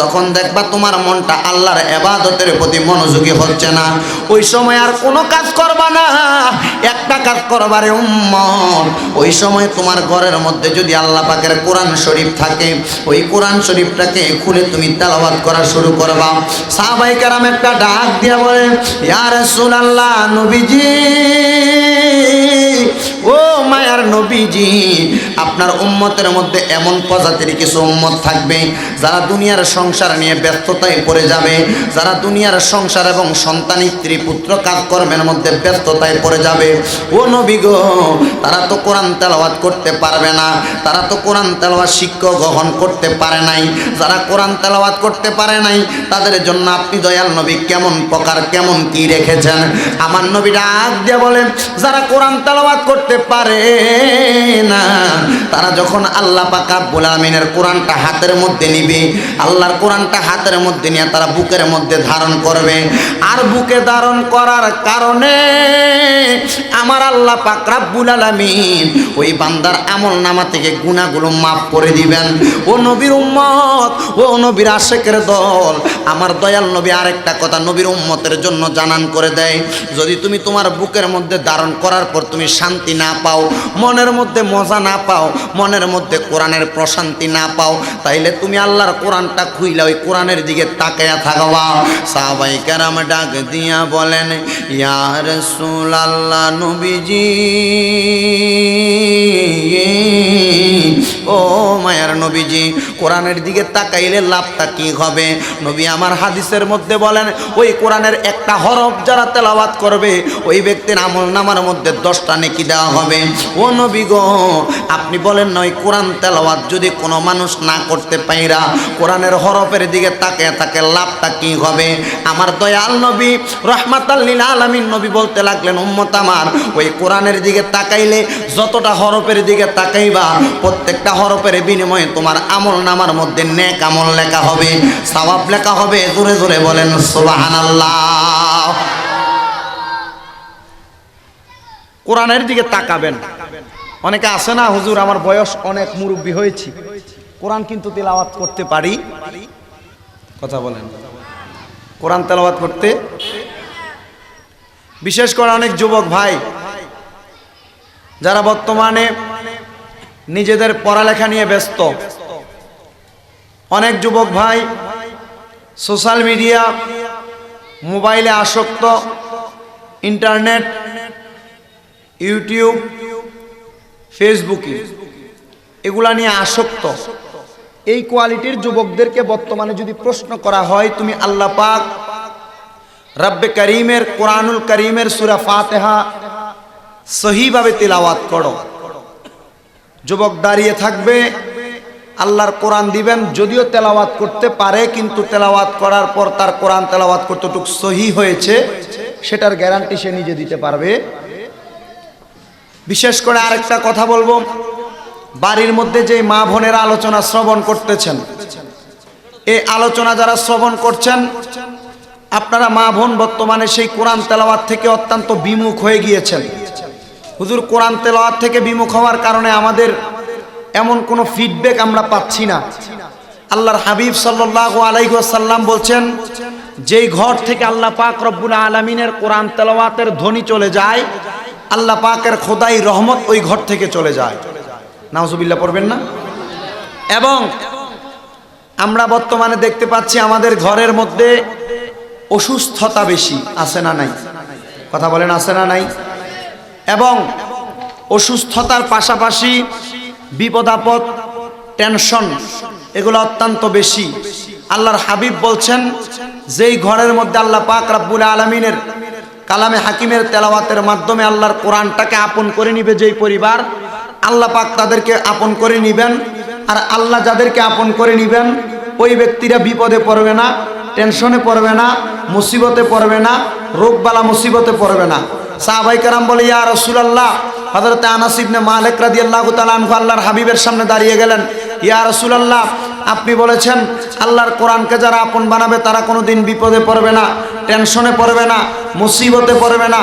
যখন দেখবা তোমার মনটা আল্লাহর এবাদতের প্রতি মনোযোগী হচ্ছে না, ওই সময় আর কোনো কাজ করবা না। একটা কাজ করবারে উম্মত, ওই সময় তোমার ঘরের মধ্যে যদি আল্লাহ পাকের কোরআন শরীফ থাকে, ওই কোরআন শরীফটাকে খুলে তুমি তেলাওয়াত করা শুরু করবা। সাহাবাই কারাম একটা ডাক দিয়া বলে, ইয়া রাসূলুল্লাহ, নবীজি ও মায়ার নবীজি, আপনার উম্মতের মধ্যে এমন প্রজাতির কিছু উম্মত থাকবে, যারা দুনিয়ার সংসার নিয়ে ব্যস্ততায় পড়ে যাবে, যারা দুনিয়ার সংসার এবং সন্তান, স্ত্রী, পুত্র কাজকর্মের মধ্যে ব্যস্ততায় পড়ে যাবে। ও নবী গো, তারা তো কোরআন তেলাওয়াত করতে পারবে না, তারা তো কোরআন তেলাওয়াত শিক্ষা গ্রহণ করতে পারে নাই। যারা কোরআন তেলাওয়াত করতে পারে নাই, তাদের জন্য আপনি দয়াল নবী কেমন প্রকার, কেমন কি রেখেছেন? আমার নবী ডাক দিয়ে বলেন, যারা কোরআন তেলাওয়াত করতে পারে না। তারা যখন আল্লাহ পাকা রব্বুল আমিনের কোরআনটা হাতের মধ্যে নিবে, আল্লাহর কোরআনটা হাতের মধ্যে নিয়ে তারা বুকের মধ্যে ধারণ করবে। আর বুকে ধারণ করার কারণে আমার আল্লাহ পাক রব্বুল আলামিন ওই বান্দার আমল নামা থেকে গুনাহগুলো মাফ করে দিবেন। ও নবীর উম্মত, ও নবীর আশেকের দল, আমার দয়াল নবী আরেকটা কথা নবীর উম্মতের জন্য জানান করে দেয়, যদি তুমি তোমার বুকের মধ্যে ধারণ করার পর তুমি শান্তি না পাও, মনের মধ্যে মজা না পাও মনের মধ্যে কোরআনের প্রশান্তি না পাও, তাইলে তুমি আল্লাহর কোরআনটা খুইলে ওই কোরআনের দিকে তাকায়া থাকবা। সাহাবাই কেরাম ডাক দিয়া বলেন ইয়ার সুল আল্লাহ নবীজি, ও মায়ার নবীজি কোরআনের দিকে তাকাইলে লাভটা কি হবে? নবী আমার হাদিসের মধ্যে বলেন, ওই কোরআনের একটা হরফ যারা তেলাওয়াত করবে, ওই ব্যক্তির আমল নামার মধ্যে দশটা নেকি দেওয়া হবে। ও নবী গো, আপনি বলেন নয় কোরআন তেলাওয়াত যদি কোনো মানুষ না করতে পাইরা কোরআনের হরফের দিকে তাকে তাকে লাভটা কি হবে? আমার দয়াল নবী রহমাতাল্লিল আলমিন নবী বলতে লাগলেন, উম্মত আমার, ওই কোরআনের দিকে তাকাইলে যতটা হরফের দিকে তাকাইবা, প্রত্যেকটা হরফের বিনিময়ে তোমার আমল নামার মধ্যে নেক আমল লেখা হবে, সওয়াব লেখা হবে, জোরে জোরে বলেন, সুবহানাল্লাহ। কোরআনের দিকে তাকাবেন। অনেকে আসে না, হুজুর, আমার বয়স অনেক মুরব্বী হয়েছি। কোরআন কিন্তু তেলাওয়াত করতে পারি। কথা বলেন। কোরআন তেলাওয়াত করতে? বিশেষ করে অনেক যুবক ভাই, যারা বর্তমানে নিজেদের পড়ালেখা নিয়ে ব্যস্ত। অনেক যুবক ভাই সোশ্যাল মিডিয়া মোবাইলে আসক্ত ইন্টারনেট ইউটিউব ফেসবুকে এগুলা নিয়ে আসক্ত। এই কোয়ালিটির যুবকদেরকে বর্তমানে যদি প্রশ্ন করা হয়, তুমি আল্লাহ পাক রব্বে করিমের, কোরআনুল করিমের সুরা ফাতেহা সহিভাবে তিলাওয়াত করো। যুবক দাঁড়িয়ে থাকবে আল্লাহর কোরআন দিবেন, যদিও তেলাওয়াত করতে পারে, কিন্তু তেলাওয়াত করার পর তার কোরআন তেলাওয়াত কতটুকু সহি হয়েছে, সেটার গ্যারান্টি সে নিজে দিতে পারবে। বিশেষ করে আরেকটা কথা বলব, বাড়ির মধ্যে যে মা বোনেরা আলোচনা শ্রবণ করতেছেন, এই আলোচনা যারা শ্রবণ করছেন, আপনারা মা বোন বর্তমানে সেই কোরআন তেলাওয়াত থেকে অত্যন্ত বিমুখ হয়ে গিয়েছেন। হুজুর, কোরআন তেলাওয়াত থেকে বিমুখ হওয়ার কারণে আমাদের এমন কোনো ফিডব্যাক আমরা পাচ্ছি না। আল্লাহর হাবিব সাল্লাহ আলাইসাল্লাম বলছেন, যেই ঘর থেকে আল্লাহ পাক রব্বুল আলমিনের কোরআন তেলাওয়াতের ধ্বনি চলে যায়, আল্লাহ পাকের খোদাই রহমত ওই ঘর থেকে চলে যায়। নাউজুবিল্লাহ, পড়বেন না? এবং আমরা বর্তমানে দেখতে পাচ্ছি আমাদের ঘরের মধ্যে অসুস্থতা বেশি, আছে না নাই? কথা বলেন, আছে না নাই? এবং অসুস্থতার পাশাপাশি বিপদ আপদ টেনশন এগুলো অত্যন্ত বেশি। আল্লাহর হাবিব বলছেন, যেই ঘরের মধ্যে আল্লাহ পাক রাব্বুল আলমিনের কালামে হাকিমের তেলাওয়াতের মাধ্যমে আল্লাহর কোরআনটাকে আপন করে নিবে যেই পরিবার, আল্লাহ পাক তাদেরকে আপন করে নিবেন, আর আল্লাহ যাদেরকে আপন করে নিবেন, ওই ব্যক্তিরা বিপদে পড়বে না টেনশনে পড়বে না, মুসিবতে পড়বে না, রোগবালা মুসিবতে পড়বে না। সাহাবাই কারাম বলে, ইয়া রসুলাল্লাহ হজরত আনাসিবনে মালিক রাদি আল্লাহ তালু আল্লাহর হাবিবের সামনে দাঁড়িয়ে গেলেন। ইয়া রসুলাল্লাহ, আপনি বলেছেন, আল্লাহর কোরআনকে যারা আপন বানাবে, তারা কোনো দিন বিপদে পড়বে না, টেনশনে পড়বে না, মুসিবতে পড়বে না।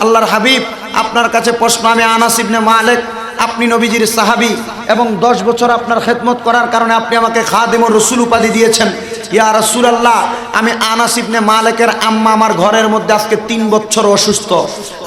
আল্লাহর হাবিব, আপনার কাছে প্রশ্ন, আমি আনাসিবনে মালিক, আপনি নবীজির সাহাবি এবং দশ বছর আপনার খেদমত করার কারণে আপনি আমাকে খাদেম ও রসুল উপাধি দিয়েছেন। ইয়া রসুল রাসূলুল্লাহ, আমি আনাসিবনে মালেকের আম্মা আমার ঘরের মধ্যে আজকে তিন বছর অসুস্থ।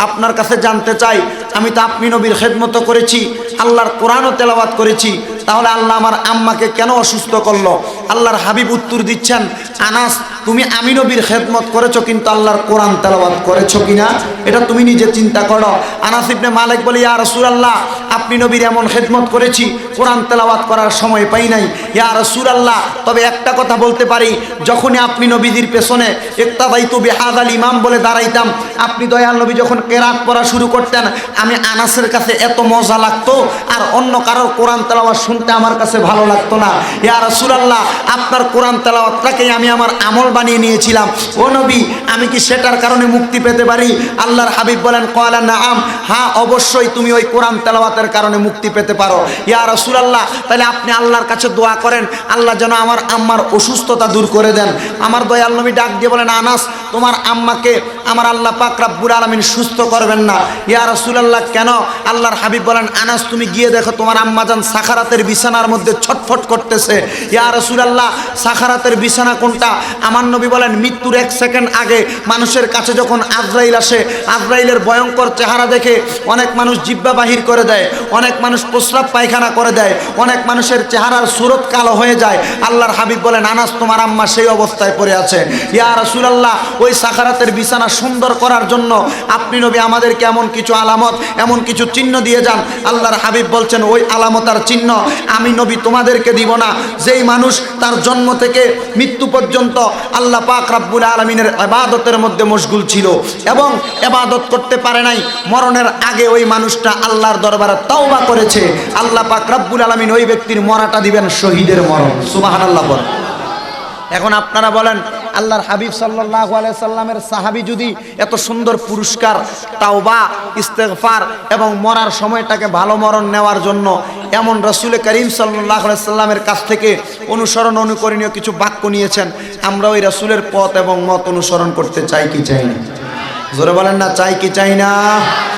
আপনার কাছে জানতে চাই, আমি তো আপনি নবীর খেদমত করেছি, আল্লাহর কোরআনও তেলাওয়াত করেছি, তাহলে আল্লাহ আমার আম্মাকে কেন অসুস্থ করল? আল্লাহর হাবিব উত্তর দিচ্ছেন, আনাস, তুমি আমি নবীর খেদমত করেছ, কিন্তু আল্লাহর কোরআন তেলাওয়াত করেছ কিনা? এটা তুমি নিজে চিন্তা করো। আনাস ইবনে মালিক বলে, ইয়া রাসূলুল্লাহ, আপনি নবীর এমন খেদমত করেছি, কোরআন তেলাওয়াত করার সময় পাই নাই। ইয়া রাসূলুল্লাহ, তবে একটা কথা বলতে পারি, যখনই আপনি নবীজির পেছনে, ইক্তাদাইতু বিহাদাল ইমাম বলে দাঁড়াইতাম, আপনি দয়াল নবী যখন কেরাত পড়া শুরু করতেন। আমি আনাসের কাছে এত মজা লাগতো আর অন্য কারোর কোরআন তেলাওয়াত শুনতে আমার কাছে ভালো লাগতো না। ইয়া রাসূলুল্লাহ, আপনার কোরআন তেলাওয়াতটাকেই আমি আমার আমল বানিয়ে নিয়েছিলাম। ও নবী, আমি কি সেটার কারণে মুক্তি পেতে পারি? আল্লাহর হাবিব বলেন কয়লা নাম হ্যাঁ অবশ্যই তুমি ওই কোরআন তেলাওয়াতের কারণে মুক্তি পেতে পারো। ইয়া রাসূলুল্লাহ, তাহলে আপনি আল্লাহর কাছে দোয়া করেন, আল্লাহ যেন আমার আম্মার অসুস্থতা দূর করে দেন। আমার দয়াল নবী ডাক দিয়ে বলেন, আনাস, তোমার আম্মাকে আমার আল্লাহ পাক রাব্বুল আলামিন সুস্থ করবেন না। ইয়া রাসূলুল্লাহ, কেন? আল্লাহর হাবিব বলেন, আনাস, তুমি গিয়ে দেখো, তোমার আম্মাজান সাখারাতের বিছানার মধ্যে ছটফট করতেছে। ইয়া রাসূলুল্লাহ, সাখারাতের বিছানা কোনটা? আমার নবী বলেন, মৃত্যুর এক সেকেন্ড আগে মানুষের কাছে যখন আজরাইল আসে, আজরাইলের ভয়ঙ্কর চেহারা দেখে অনেক মানুষ জিব্বা বাহির করে দেয়, অনেক মানুষ প্রস্রাব পায়খানা করে দেয়, অনেক মানুষের চেহারার সুরত কালো হয়ে যায়। আল্লাহর হাবিব বলেন, আনাস, তোমার আম্মা সেই অবস্থায় পড়ে আছে। ইয়া রাসূলুল্লাহ, ওই সাখারাতের বিছানা সুন্দর করার জন্য আপনি নবী আমাদেরকে এমন কিছু আলামত, এমন কিছু চিহ্ন দিয়ে যান। আল্লাহর হাবিব বলছেন, ওই আলামত আর চিহ্ন আমি নবী তোমাদেরকে দিব না। যেই মানুষ তার জন্ম থেকে মৃত্যু পর্যন্ত আল্লাহ পাক রাব্বুল আলমিনের এবাদতের মধ্যে মশগুল ছিল এবং এবাদত করতে পারে নাই। মরণের আগে ওই মানুষটা আল্লাহর দরবারে তওবা করেছে। আল্লাহ পাক রাব্বুল আলমিন ওই ব্যক্তির মরাটা দিবেন শহীদের মরণ। সুবাহান আল্লাহ এখন আপনারা বলেন আল্লাহর হাবিব সাল্লাহ সাল্লামের সাহাবি যদি এত সুন্দর পুরস্কার, তাওবা, ইস্তেগফার এবং মরার সময়টাকে ভালো মরণ নেওয়ার জন্য এমন রসুল করিম সাল্লাহ সাল্লামের কাছ থেকে অনুসরণ অনুকরণীয় কিছু বাক্য নিয়েছেন, আমরা ওই রসুলের পথ এবং মত অনুসরণ করতে চাই কি চাই না? জোরে বলেন না, চাই কি চাই না?